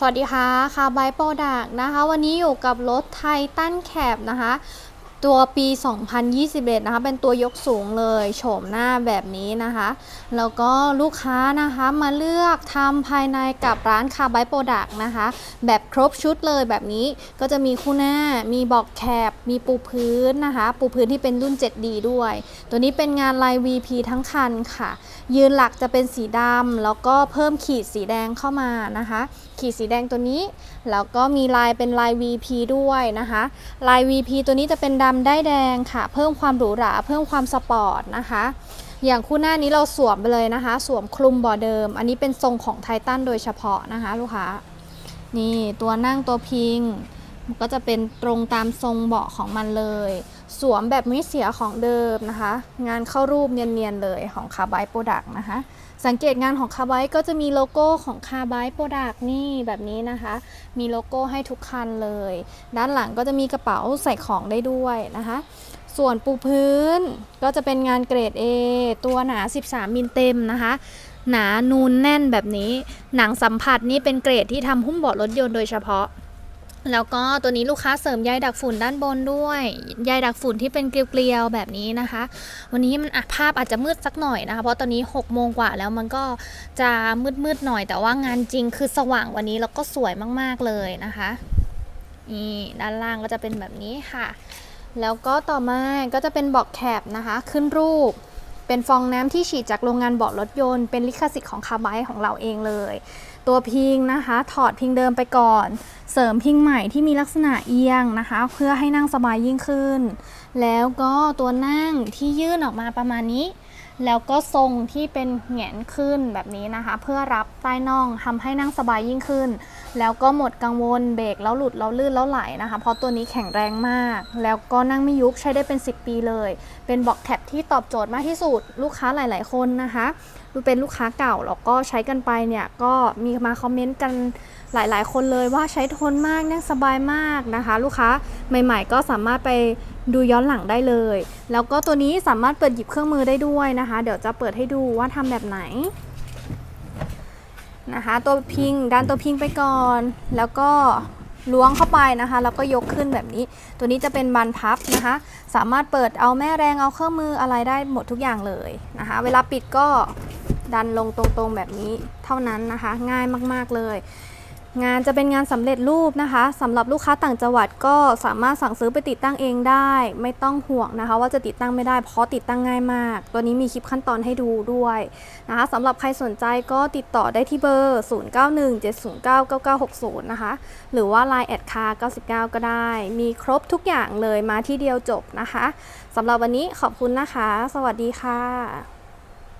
สวัสดีค่ะคาร์บายโปรดักนะคะ วันนี้อยู่กับรถไททันแคบนะคะ ตัวปี 2021 นะคะ เป็นตัวยกสูงเลยโฉมหน้าแบบนี้นะคะ แล้วก็ลูกค้านะคะมาเลือกทำภายในกับร้านคาร์บายโปรดักนะคะ แบบครบชุดเลยแบบนี้ก็จะมีคู่หน้า มีบอกแคบมีปูพื้นนะคะ ปูพื้นที่เป็นรุ่น 7D ด้วย ตัวนี้เป็นงานลาย VP ทั้งคันค่ะ ยืนหลักจะเป็นสีดำแล้วก็เพิ่มขีดสีแดงเข้ามานะคะ ขีดสีแดงตัวนี้ แล้วก็มีลายเป็นลาย VP ด้วยนะคะ ลาย VP ตัวนี้จะเป็นดำได้แดงค่ะ เพิ่มความหรูหราเพิ่มความสปอร์ตนะคะ อย่างคู่หน้านี้เราสวมไปเลยนะคะ สวมคลุมบ่อเดิม อันนี้เป็นทรงของไททันโดยเฉพาะนะคะ ลูกค้า นี่ตัวนั่งตัวพิง ก็จะเป็นตรงตามทรงเบาะของมันเลย สวมแบบไม่เสียของเดิมนะคะ งานเข้ารูปเนียนๆเลยของคาร์บายโปรดักนะคะ สังเกตงานของคาร์บายก็จะมีโลโก้ของคาร์บายโปรดักนี่แบบนี้นะคะ มีโลโก้ให้ทุกคันเลย ด้านหลังก็จะมีกระเป๋าใส่ของได้ด้วยนะคะ ส่วนปูพื้นก็จะเป็นงานเกรด A ตัวหนา 13 มิลเต็มนะคะหนานูนแน่นแบบนี้ หนังสัมผัสนี่เป็นเกรดที่ทำหุ้มเบาะรถยนต์โดยเฉพาะ แล้วก็ตัวนี้ลูกค้าเสริมใยดักฝุ่นด้านบนด้วยใยดักฝุ่นที่เป็นเกลียวๆแบบนี้นะคะ วันนี้มันภาพอาจจะมืดสักหน่อยนะคะ เพราะตอนนี้6โมงกว่าแล้วมันก็จะมืดๆหน่อย แต่ว่างานจริงคือสว่างวันนี้แล้วก็สวยมากๆเลยนะคะนี่ด้านล่างก็จะเป็นแบบนี้ค่ะ แล้วก็ต่อมาก็จะเป็นบอกแคบนะคะ ขึ้นรูป เป็นฟองน้ำที่ฉีดจากโรงงานเบาะรถยนต์ เป็นลิขสิทธิ์ของคาร์ไบต์ของเราเองเลย ตัวพิงนะคะ ถอดพิงเดิมไปก่อน เสริมพิงใหม่ที่มีลักษณะเอียงนะคะ เพื่อให้นั่งสบายยิ่งขึ้น แล้วก็ตัวนั่งที่ยื่นออกมาประมาณนี้ แล้วก็ทรงที่เป็นแหงนขึ้นแบบนี้นะคะ เพื่อรับใต้น่องทำให้นั่งสบายยิ่งขึ้น แล้วก็หมดกังวลเบรกแล้วหลุดแล้วลื่นแล้วไหลนะคะ เพราะตัวนี้แข็งแรงมาก แล้วก็นั่งไม่ยุบใช้ได้เป็น 10 ปีเลย เป็นบอกแท็บที่ตอบโจทย์มากที่สุดลูกค้าหลาย ๆ คนนะคะดูเป็นลูกค้าเก่าแล้วก็ใช้กันไปเนี่ยก็มีมาคอมเมนต์กันหลาย ๆ คนเลยว่าใช้ทนมากนั่งสบายมากนะคะ ลูกค้าใหม่ ๆ ก็สามารถไป ดูย้อนหลังได้เลย แล้วก็ตัวนี้สามารถเปิดหยิบเครื่องมือได้ด้วยนะคะ เดี๋ยวจะเปิดให้ดูว่าทำแบบไหนนะคะตัวพิงดันตัวพิงไปก่อน แล้วก็ล้วงเข้าไปนะคะ แล้วก็ยกขึ้นแบบนี้ ตัวนี้จะเป็นบานพับนะคะ สามารถเปิดเอาแม่แรงเอาเครื่องมืออะไรได้หมดทุกอย่างเลยนะคะ เวลาปิดก็ดันลงตรงๆแบบนี้เท่านั้นนะคะ ง่ายมากๆเลย งานจะเป็นงานสำเร็จรูปนะคะสำหรับลูกค้าต่างจังหวัดก็สามารถสั่งซื้อไปติดตั้งเองได้ ไม่ต้องห่วงนะคะ ว่าจะติดตั้งไม่ได้เพราะติดตั้งง่ายมาก ตัวนี้มีคลิปขั้นตอนให้ดูด้วยนะคะสำหรับใครสนใจก็ติดต่อได้ที่เบอร์ 0917099960 นะคะ หรือว่า Line แอดคา99 ก็ได้ มีครบทุกอย่างเลยมาที่เดียวจบนะคะสำหรับวันนี้ขอบคุณนะคะ สวัสดีค่ะ